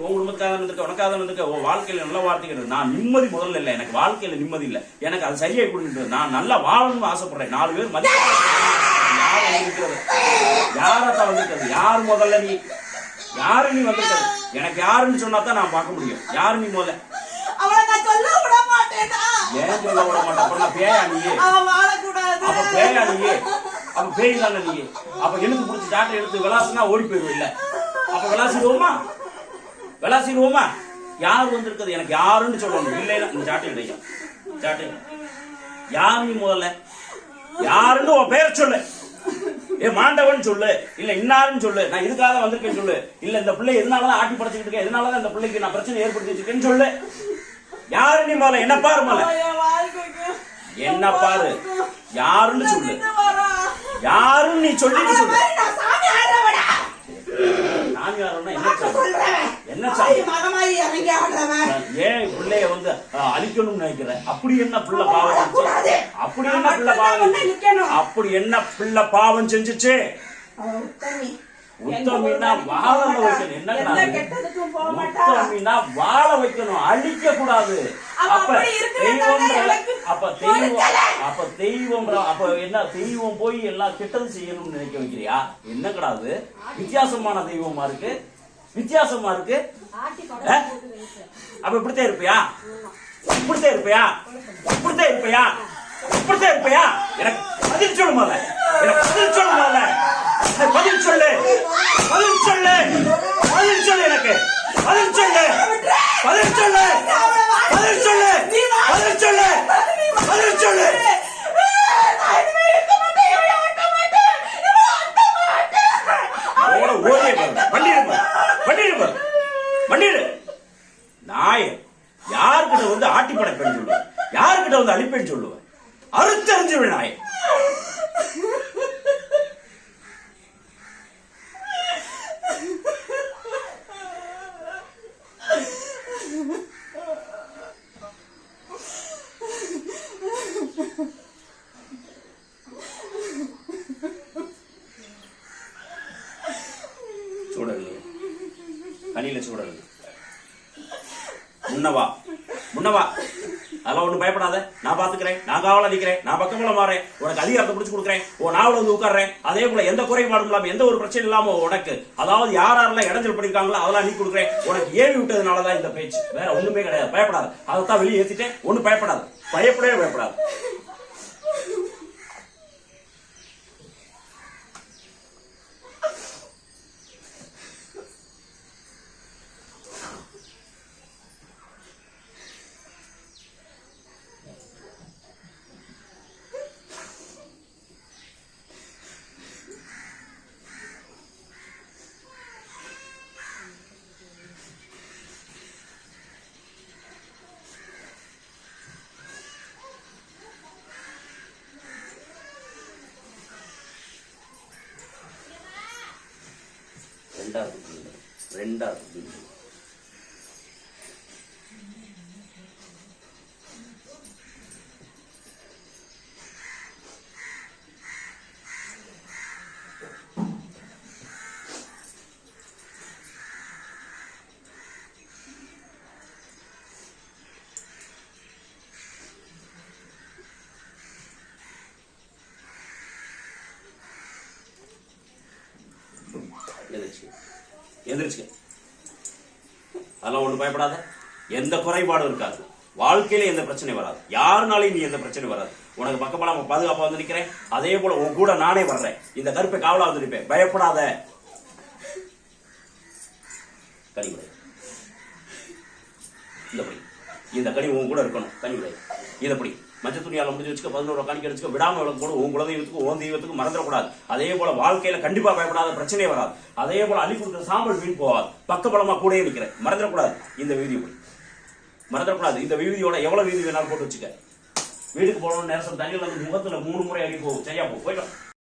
உன் குடும்பத்துக்காக இருந்திருக்க உனக்காக இருந்திருக்க உன் வாழ்க்கையில நல்ல வார்த்தைகள் நான் நிம்மதி முதல்ல இல்லை எனக்கு வாழ்க்கையில நிம்மதி இல்லை. எனக்கு அது சரியாகி கொடுக்குறது நான் நல்லா வாழணும்னு ஆசைப்படுறேன். நாலு பேர் யாரத்தான் வந்திருக்கிறது? யார் முதல்ல நீ? யாரு நீ வந்திருக்கிறது? எனக்கு யாருன்னு சொன்னா தான் நான் பார்க்க முடியும். யாரு நீ முதல்ல? ஏன் சொல்ல விட மாட்டேன் அப்புறம் பேயா நீ? அவன் வாழக்கூடாது. அப்ப பேயா நீ? அப்ப பேய் தானே நீ? அப்ப எனக்கு பிடிச்ச டாக்டர் எடுத்து விளாசுனா ஓடி போயிடுவோம் இல்ல அப்ப விளாசிடுவோமா? விளாசிடுவோமா யார் வந்திருக்கிறது? எனக்கு யாருன்னு சொல்லணும் இல்லைன்னா இந்த சாட்டை இடையா சாட்டை யார் நீ முதல்ல? யாருன்னு உன் பேர் சொல்லு. ஏ மாண்டவன் சொல்லு. இல்ல இன்னாருன்னு சொல்லு. நான் இதுக்காக வந்திருக்கேன்னு சொல்லு. இல்ல இந்த பிள்ளை எதனாலதான் ஆட்டி படைச்சுக்கிட்டு இருக்கேன்? எதனாலதான் இந்த பிள்ளைக்கு நான் பிரச்சனை ஏற்படுத்தி வச்சிருக்கேன்னு சொல்லு. யாரு நீ முதல்ல? என்ன பாரு முதல்ல. என்ன பாரு? யாருன்னு சொல்லு. யாருன்னு நீ அவளை சொல்லு மாதிரி நான் சாமி ஆடுறவனா? நான் யாருன்னா என்ன நான் சொல்லு சொல்றேன். என்ன தாய் சாமி மகமாயி இறங்கி ஆடுறவன். ஏன் பிள்ளைய வந்து அழிக்கணும்னு நினைக்கிறேன்? அப்படி என்ன பிள்ளை பாவம் அப்படி என்ன பிள்ளை பாவம். அப்படி என்ன பிள்ளை பாவம் செஞ்சுச்சு? அவ உத்தமி. உத்தமினா வாழ வைக்கணும். என்ன வாழ வைக்கணும். அழிக்க கூடாது. அப்ப தெய்வம் அப்ப தெய்வம். அப்ப தெய்வம் அப்ப என்ன தெய்வம் போய் எல்லாம் கெட்டது செய்யணும்னு நினைக்க வைக்கிறியா? என்ன கிடாது வித்தியாசமான தெய்வமா இருக்கு? வித்தியாசமா இருக்கு? அப்ப இப்படித்தான் இருப்பியா? இப்படித்தான் இருப்பியா? இப்படித்தான் இருப்பியா? இப்படித்தான் இருப்பியா? எனக்கு பதில் சொல்லு முதல்ல. எனக்கு பதில் சொல்லு முதல்ல. பதில் சொல்லு. பதில் சொல்லு. பதில் சொல்லு எனக்கு. பதில் சொல்லு. பதில் சொல்லு. பதில் சொல்லு. பதில் சொல்லு பதில் சொல்லு நான் இனிமே இருக்க மாட்டேன். இவளை ஒட்ட மாட்டேன். இவளை ஒட்ட மாட்டேன். ஓட ஓடியே பாரு வண்டி இருக்கு வண்டி இருக்கு வண்டி இரு நாய யாருக்கிட்ட வந்து ஆட்டி படைப்பேன்னு சொல்லுவேன் யாருக்கிட்ட வந்து அழிப்பேன்னு சொல்லுவேன். அறுத்தறிஞ்சிருவேன் நாய சூடல் கனியில சூடல் முன்னவா முன்னவா. அதெல்லாம் ஒன்றும் பயப்படாத. நான் பாத்துக்கிறேன். நான் காவல அடிக்கிறேன் நான் பக்கமல மாறேன். உனக்கு அதிகாரத்தை பிடிச்சி கொடுக்குறேன். உன் நாவல வந்து உட்கார்றேன். அதே போல எந்த குறைபாடும் இல்லாம எந்த ஒரு பிரச்சனை இல்லாம உனக்கு அதாவது யார் யாரெல்லாம் இடைஞ்சல் பண்ணிருக்காங்களோ அதெல்லாம் நீ கொடுக்குறேன். உனக்கு ஏவி விட்டதுனாலதான் இந்த பேச்சு. வேற ஒண்ணுமே கிடையாது. பயப்படாது. அதைத்தான் வெளியே ஏத்திட்டேன். ஒன்றும் பயப்படாது. பயப்படவே பயப்படாது ரெண்டாவது ரெண்டாவது எந்திரிச்சு எந்திரிச்சு அதெல்லாம் ஒண்ணு பயப்படாத. எந்த குறைபாடும் இருக்காது. வாழ்க்கையில எந்த பிரச்சனையும் வராது. யாருனாலையும் நீ எந்த பிரச்சனையும் வராது. உனக்கு பக்கபலமா பாதுகாப்பா வந்து நிக்கிறேன். அதே போல உன் கூட நானே வர்றேன். இந்த கருப்பை காவலா வந்து நிற்பேன் பயப்படாத. கனிவிடை. இந்த படி. இந்த கனி உன் கூட இருக்கணும். கனிவிடை. இதை படி. மஞ்சள் துணியால முடிஞ்சு வச்சுக்க பதினோரு காணிக்க வச்சுக்க விடாம விளக்கு போடு. உன் குலதெய்வத்துக்கு உன் தெய்வத்துக்கும் மறந்துடக்கூடாது. அதே போல வாழ்க்கையில கண்டிப்பா பயப்படாத பிரச்சனையே வராது. அதே போல அள்ளி கொடுக்குற சாம்பல் வீண் போகாது. பக்கபலமா கூடயே நிக்கிறேன். மறந்துடக்கூடாது. இந்த வீதி இப்படி மறந்துடக்கூடாது. இந்த வீதியோட எவ்வளவு வீதி வேணாலும் போட்டு வச்சுக்க. வீட்டுக்கு போகணும்னு நேரம் தண்ணியில் வந்து முகத்துல மூணு முறை அடி போகும் சரியா போகும் போயிட்டோம்